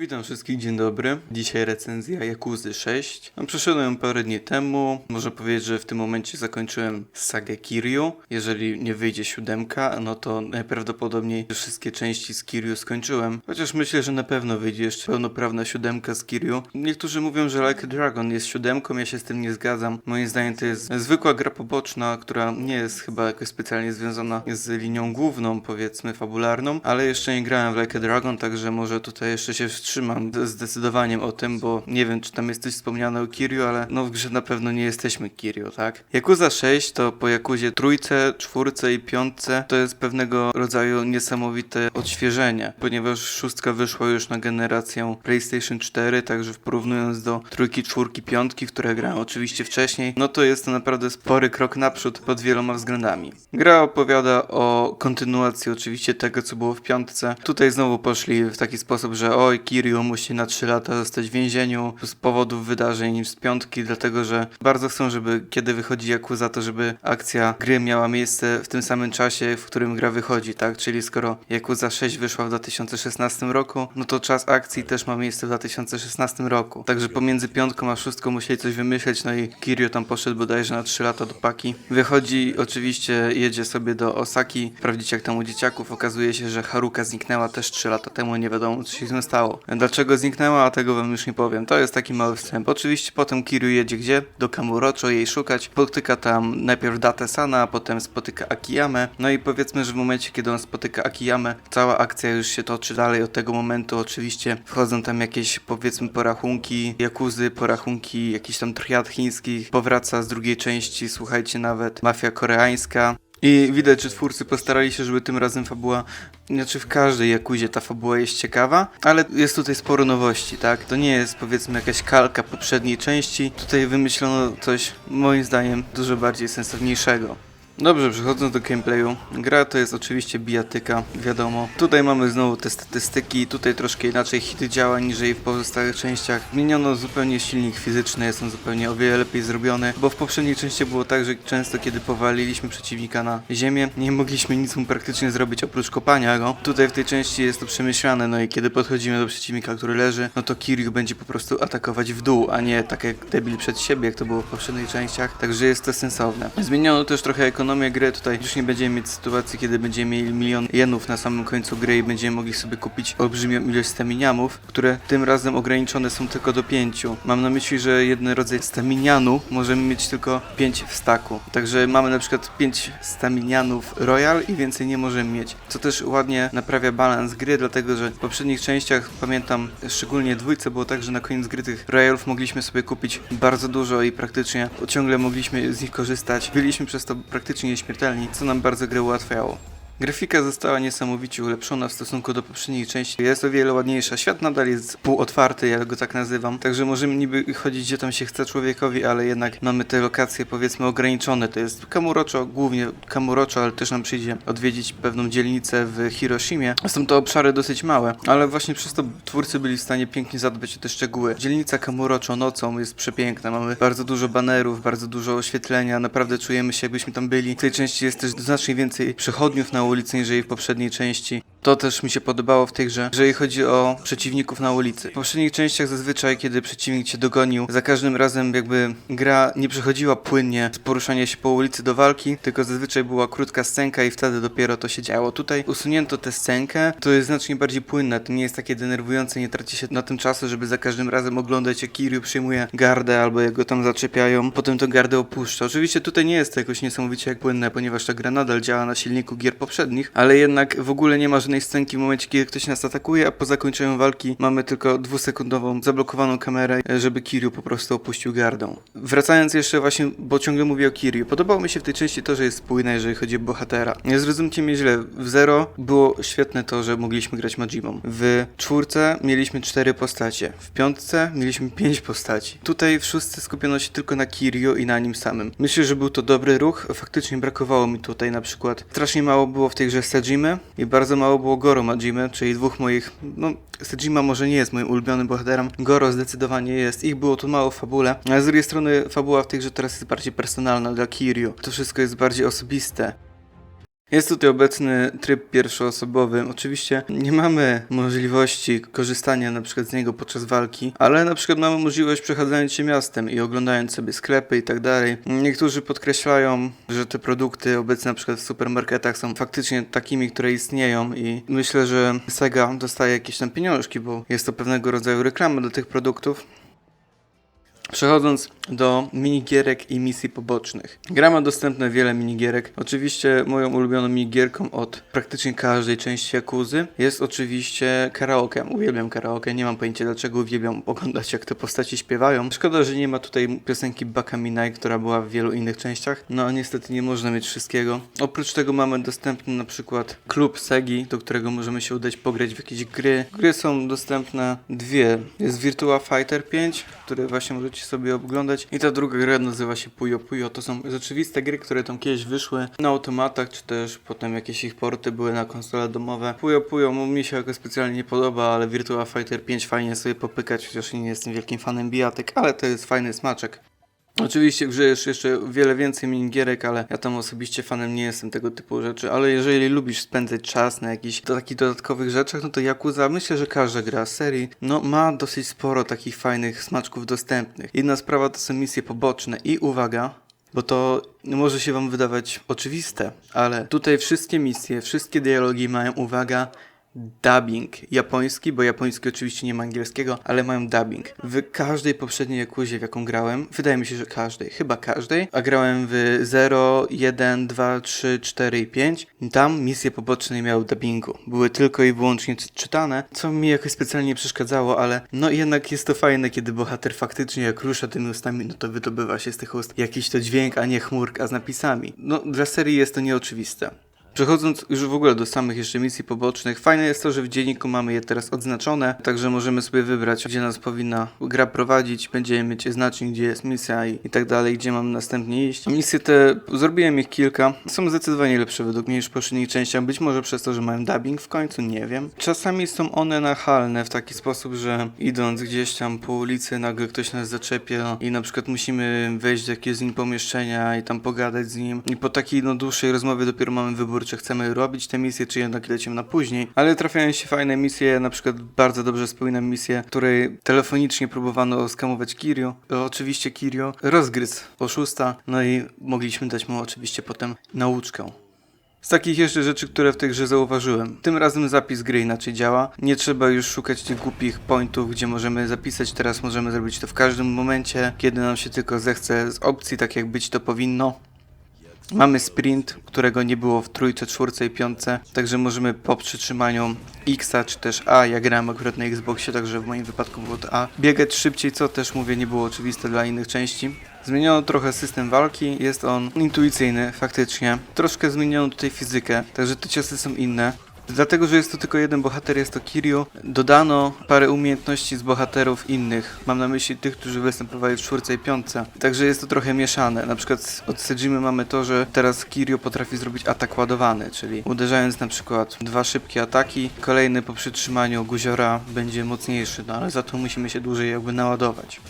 Witam wszystkich, dzień dobry. Dzisiaj recenzja Yakuzy 6. No, Przeszedłem parę dni temu. Można powiedzieć, że w tym momencie zakończyłem sagę Kiryu. Jeżeli nie wyjdzie siódemka, no to najprawdopodobniej wszystkie części z Kiryu skończyłem. Chociaż myślę, że na pewno wyjdzie jeszcze pełnoprawna siódemka z Kiryu. Niektórzy mówią, że Like Dragon jest siódemką, ja się z tym nie zgadzam. Moim zdaniem to jest zwykła gra poboczna, która nie jest chyba jakoś specjalnie związana z linią główną, powiedzmy, fabularną, ale jeszcze nie grałem w Like Dragon, także może tutaj jeszcze się z zdecydowaniem o tym, bo nie wiem, czy tam jest coś wspomniane o Kiryu, ale no w grze na pewno nie jesteśmy Kiryu, tak? Yakuza 6 to po Yakuzie trójce, czwórce i piątce to jest pewnego rodzaju niesamowite odświeżenie, ponieważ szóstka wyszła już na generację PlayStation 4, także porównując do trójki, czwórki, piątki, które grałem oczywiście wcześniej, no to jest to naprawdę spory krok naprzód pod wieloma względami. Gra opowiada o kontynuacji oczywiście tego, co było w piątce. Tutaj znowu poszli w taki sposób, że oj, Kiryu musi na 3 lata zostać w więzieniu z powodów wydarzeń z piątki, dlatego że bardzo chcą, żeby kiedy wychodzi Yakuza, to żeby akcja gry miała miejsce w tym samym czasie, w którym gra wychodzi, tak? Czyli skoro Yakuza 6 wyszła w 2016 roku, no to czas akcji też ma miejsce w 2016 roku. Także pomiędzy piątką a szóstką musieli coś wymyśleć, no i Kiryu tam poszedł bodajże na 3 lata do paki. Wychodzi, oczywiście jedzie sobie do Osaki, sprawdzić jak tam u dzieciaków. Okazuje się, że Haruka zniknęła też 3 lata temu, nie wiadomo co się z nią stało. Dlaczego zniknęła, a tego wam już nie powiem. To jest taki mały wstęp. Oczywiście potem Kiryu jedzie gdzie? Do Kamurocho, jej szukać. Spotyka tam najpierw Datę Sana, a potem spotyka Akiyamę. No i powiedzmy, że w momencie, kiedy on spotyka Akiyamę, cała akcja już się toczy dalej od tego momentu. Oczywiście wchodzą tam jakieś powiedzmy porachunki Jakuzy, porachunki jakichś tam triad chińskich. Powraca z drugiej części, słuchajcie, nawet mafia koreańska. I widać, że twórcy postarali się, żeby tym razem fabuła, znaczy w każdej Jakuzie ta fabuła jest ciekawa, ale jest tutaj sporo nowości, tak? To nie jest powiedzmy jakaś kalka poprzedniej części. Tutaj wymyślono coś, moim zdaniem, dużo bardziej sensowniejszego. Dobrze, przechodząc do gameplayu. Gra to jest oczywiście bijatyka, wiadomo. Tutaj mamy znowu te statystyki, tutaj troszkę inaczej hity działa niż w pozostałych częściach. Zmieniono zupełnie silnik fizyczny, jest on zupełnie o wiele lepiej zrobiony, bo w poprzedniej części było tak, że często kiedy powaliliśmy przeciwnika na ziemię, nie mogliśmy nic mu praktycznie zrobić oprócz kopania go. Tutaj w tej części jest to przemyślane, no i kiedy podchodzimy do przeciwnika, który leży, no to Kiryu będzie po prostu atakować w dół, a nie tak jak debil przed siebie, jak to było w poprzednich częściach, także jest to sensowne. Zmieniono też trochę ekonomię gry, tutaj już nie będziemy mieć sytuacji, kiedy będziemy mieli milion jenów na samym końcu gry i będziemy mogli sobie kupić olbrzymią ilość staminianów, które tym razem ograniczone są tylko do pięciu. Mam na myśli, że jeden rodzaj staminianu możemy mieć tylko 5 w staku. Także mamy na przykład 5 staminianów royal i więcej nie możemy mieć. Co też ładnie naprawia balans gry, dlatego że w poprzednich częściach pamiętam, szczególnie dwójce było tak, że na koniec gry tych royalów mogliśmy sobie kupić bardzo dużo i praktycznie ciągle mogliśmy z nich korzystać. Byliśmy przez to praktycznie nieśmiertelni, co nam bardzo grę ułatwiało. Grafika została niesamowicie ulepszona w stosunku do poprzedniej części. Jest o wiele ładniejsza. Świat nadal jest półotwarty, ja go tak nazywam. Także możemy niby chodzić gdzie tam się chce człowiekowi, ale jednak mamy te lokacje powiedzmy ograniczone. To jest Kamurocho, głównie Kamurocho, ale też nam przyjdzie odwiedzić pewną dzielnicę w Hiroshimie. Są to obszary dosyć małe, ale właśnie przez to twórcy byli w stanie pięknie zadbać o te szczegóły. Dzielnica Kamurocho nocą jest przepiękna. Mamy bardzo dużo banerów, bardzo dużo oświetlenia. Naprawdę czujemy się jakbyśmy tam byli. W tej części jest też znacznie więcej przechodniów na ulicy niż w poprzedniej części. To też mi się podobało w tej grze, jeżeli chodzi o przeciwników na ulicy. W poprzednich częściach zazwyczaj, kiedy przeciwnik cię dogonił, za każdym razem jakby gra nie przechodziła płynnie z poruszania się po ulicy do walki, tylko zazwyczaj była krótka scenka i wtedy dopiero to się działo. Tutaj usunięto tę scenkę, to jest znacznie bardziej płynne, to nie jest takie denerwujące, nie traci się na tym czasu, żeby za każdym razem oglądać jak Kiryu przyjmuje gardę albo jak go tam zaczepiają, potem to gardę opuszcza. Oczywiście tutaj nie jest to jakoś niesamowicie jak płynne, ponieważ ta gra nadal działa na silniku gier poprzednich, ale jednak w ogóle nie ma żadnej scenki w momencie, kiedy ktoś nas atakuje, a po zakończeniu walki mamy tylko dwusekundową zablokowaną kamerę, e, żeby Kiryu po prostu opuścił gardą. Wracając jeszcze właśnie, bo ciągle mówię o Kiryu, podobało mi się w tej części to, że jest spójne, jeżeli chodzi o bohatera. Nie zrozumcie mnie źle, w Zero było świetne to, że mogliśmy grać Majimą. W czwórce mieliśmy cztery postacie, w piątce mieliśmy pięć postaci. Tutaj w skupiono się tylko na Kiryu i na nim samym. Myślę, że był to dobry ruch, faktycznie brakowało mi tutaj na przykład. Strasznie mało było w tej grze Sejimy i bardzo mało było Goro Majimy, czyli dwóch moich, no Sejima może nie jest moim ulubionym bohaterem, Goro zdecydowanie jest, ich było tu mało w fabule, ale z drugiej strony fabuła w tej grze teraz jest bardziej personalna dla Kiryu. To wszystko jest bardziej osobiste. Jest tutaj obecny tryb pierwszoosobowy. Oczywiście nie mamy możliwości korzystania na przykład z niego podczas walki, ale na przykład mamy możliwość przechadzania się miastem i oglądając sobie sklepy i tak dalej. Niektórzy podkreślają, że te produkty obecne na przykład w supermarketach są faktycznie takimi, które istnieją i myślę, że Sega dostaje jakieś tam pieniążki, bo jest to pewnego rodzaju reklama do tych produktów. Przechodząc do minigierek i misji pobocznych. Gra ma dostępne wiele minigierek. Oczywiście moją ulubioną minigierką od praktycznie każdej części Jakuzy jest oczywiście karaoke. Uwielbiam karaoke, nie mam pojęcia dlaczego uwielbiam oglądać jak te postaci śpiewają. Szkoda, że nie ma tutaj piosenki Bakaminai, która była w wielu innych częściach. No niestety nie można mieć wszystkiego. Oprócz tego mamy dostępny na przykład klub Segi, do którego możemy się udać pograć w jakieś gry. Gry są dostępne dwie. Jest Virtua Fighter 5, które właśnie możecie sobie oglądać. I ta druga gra nazywa się Puyo Puyo. To są rzeczywiste gry, które tam kiedyś wyszły na automatach, czy też potem jakieś ich porty były na konsole domowe. Puyo Puyo mi się jakoś specjalnie nie podoba, ale Virtua Fighter 5 fajnie sobie popykać, chociaż nie jestem wielkim fanem bijatek, ale to jest fajny smaczek. Oczywiście w grze jest jeszcze wiele więcej minigierek, ale ja tam osobiście fanem nie jestem tego typu rzeczy, ale jeżeli lubisz spędzać czas na jakichś do, takich dodatkowych rzeczach, no to Yakuza, myślę, że każda gra serii, no ma dosyć sporo takich fajnych smaczków dostępnych. Jedna sprawa to są misje poboczne i uwaga, bo to może się wam wydawać oczywiste, ale tutaj wszystkie misje, wszystkie dialogi mają, uwaga, dubbing japoński, bo japoński oczywiście nie ma angielskiego, ale mają dubbing. W każdej poprzedniej Jakuzie, w jaką grałem, wydaje mi się, że każdej, chyba każdej, a grałem w 0, 1, 2, 3, 4 i 5, tam misje poboczne nie miały dubbingu. Były tylko i wyłącznie czy- czytane, co mi jakoś specjalnie nie przeszkadzało, ale no jednak jest to fajne, kiedy bohater faktycznie jak rusza tymi ustami, no to wydobywa się z tych ust jakiś to dźwięk, a nie chmurka z napisami. No dla serii jest to nieoczywiste. Przechodząc już w ogóle do samych jeszcze misji pobocznych, fajne jest to, że w dzienniku mamy je teraz odznaczone, także możemy sobie wybrać, gdzie nas powinna gra prowadzić, będziemy mieć znacznik, gdzie jest misja i, i tak dalej, gdzie mamy następnie iść. Misje te, zrobiłem ich kilka, są zdecydowanie lepsze według mnie niż w poprzednich częściach, być może przez to, że mają dubbing w końcu, nie wiem. Czasami są one nachalne w taki sposób, że idąc gdzieś tam po ulicy, nagle ktoś nas zaczepia i na przykład musimy wejść do jakiegoś z nim pomieszczenia i tam pogadać z nim i po takiej no dłuższej rozmowie dopiero mamy wybór, czy chcemy robić te misje, czy jednak lecimy na później. Ale trafiają się fajne misje, na przykład bardzo dobrze wspominam misję, której telefonicznie próbowano skamować Kirio. Oczywiście Kirio rozgryzł oszusta, no i mogliśmy dać mu oczywiście potem nauczkę. Z takich jeszcze rzeczy, które w tej grze zauważyłem. Tym razem zapis gry inaczej działa. Nie trzeba już szukać tych głupich pointów, gdzie możemy zapisać. Teraz możemy zrobić to w każdym momencie, kiedy nam się tylko zechce z opcji, tak jak być to powinno. Mamy sprint, którego nie było w trójce, czwórce i piątce, także możemy po przytrzymaniu X czy też A, ja grałem akurat na Xboxie, także w moim wypadku było to A, biegać szybciej, co też mówię nie było oczywiste dla innych części. Zmieniono trochę system walki, jest on intuicyjny faktycznie. Troszkę zmieniono tutaj fizykę, także te ciosy są inne. Dlatego, że jest to tylko jeden bohater, jest to Kiryu, dodano parę umiejętności z bohaterów innych. Mam na myśli tych, którzy występowali w czwórce i piątce. Także jest to trochę mieszane. Na przykład od Sejimy mamy to, że teraz Kiryu potrafi zrobić atak ładowany, czyli uderzając na przykład dwa szybkie ataki, kolejny po przytrzymaniu guziora będzie mocniejszy, no ale za to musimy się dłużej jakby naładować.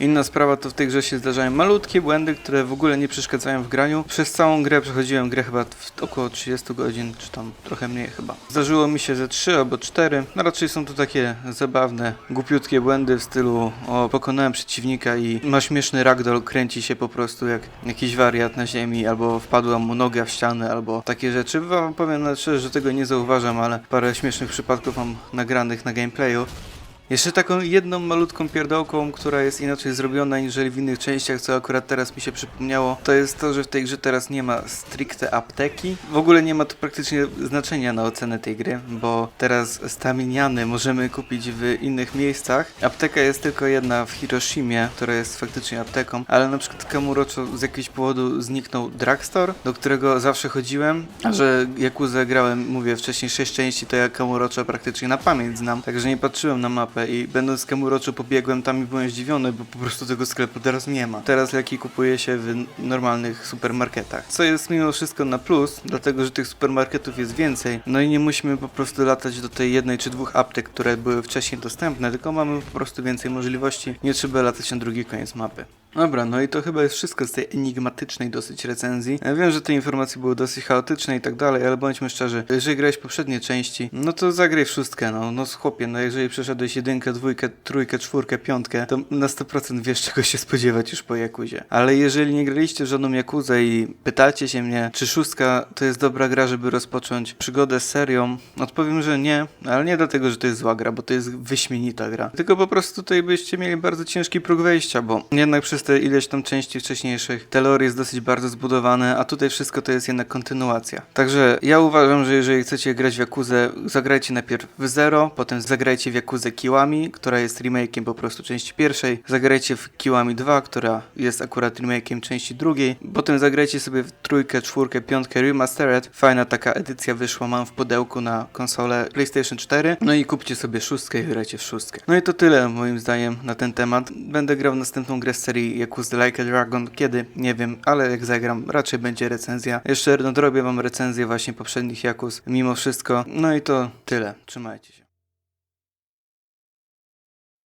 Inna sprawa to w tej grze się zdarzają malutkie błędy, które w ogóle nie przeszkadzają w graniu. Przez całą grę przechodziłem grę chyba w około 30 godzin, czy tam trochę mniej chyba. Zdarzyło mi się ze 3 albo 4. No raczej są to takie zabawne, głupiutkie błędy w stylu o pokonałem przeciwnika i ma śmieszny ragdoll, kręci się po prostu jak jakiś wariat na ziemi, albo wpadła mu noga w ścianę, albo takie rzeczy. Wam powiem szczerze, że tego nie zauważam, ale parę śmiesznych przypadków mam nagranych na gameplayu. Jeszcze taką jedną malutką pierdołką, która jest inaczej zrobiona niż w innych częściach, co akurat teraz mi się przypomniało, to jest to, że w tej grze teraz nie ma stricte apteki. W ogóle nie ma to praktycznie znaczenia na ocenę tej gry, bo teraz staminiany możemy kupić w innych miejscach. Apteka jest tylko jedna w Hiroshimie, która jest faktycznie apteką, ale na przykład Kamurocho z jakiegoś powodu zniknął drugstore, do którego zawsze chodziłem, a że Yakuza grałem, mówię, wcześniej 6 części, to ja Kamurocho praktycznie na pamięć znam, także nie patrzyłem na mapę i będąc w Kamurocho pobiegłem tam i byłem zdziwiony, bo po prostu tego sklepu teraz nie ma. Teraz leki kupuje się w normalnych supermarketach, co jest mimo wszystko na plus, dlatego że tych supermarketów jest więcej, no i nie musimy po prostu latać do tej jednej czy dwóch aptek, które były wcześniej dostępne, tylko mamy po prostu więcej możliwości, nie trzeba latać na drugi koniec mapy. Dobra, no i to chyba jest wszystko z tej enigmatycznej dosyć recenzji. Ja wiem, że te informacje były dosyć chaotyczne i tak dalej, ale bądźmy szczerzy, jeżeli grałeś poprzednie części, no to zagraj w szóstkę, no, no chłopie, no jeżeli przeszedłeś jedynkę, dwójkę, trójkę, czwórkę, piątkę, to na 100% wiesz czego się spodziewać już po Jakuzie. Ale jeżeli nie graliście w żadną Jakuzę i pytacie się mnie, czy szóstka to jest dobra gra, żeby rozpocząć przygodę z serią, odpowiem, że nie, ale nie dlatego, że to jest zła gra, bo to jest wyśmienita gra. Tylko po prostu tutaj byście mieli bardzo ciężki próg wejścia, bo jednak przez te ileś tam części wcześniejszych te lore jest dosyć bardzo zbudowane, a tutaj wszystko to jest jednak kontynuacja. Także ja uważam, że jeżeli chcecie grać w Jakuzę, zagrajcie najpierw w Zero, potem zagrajcie w Jakuzę Kiłami, która jest remake'iem po prostu części pierwszej, zagrajcie w Kiłami 2, która jest akurat remake'iem części drugiej, potem zagrajcie sobie w trójkę, czwórkę, piątkę Remastered, fajna taka edycja wyszła, mam w pudełku na konsolę PlayStation 4, no i kupcie sobie szóstkę i grajcie w szóstkę. No i to tyle moim zdaniem na ten temat. Będę grał następną grę z serii Yakuza Like a Dragon, kiedy? Nie wiem, ale jak zagram, raczej będzie recenzja. Jeszcze nadrobię wam recenzję właśnie poprzednich Jakuz, mimo wszystko. No i to tyle. Trzymajcie się.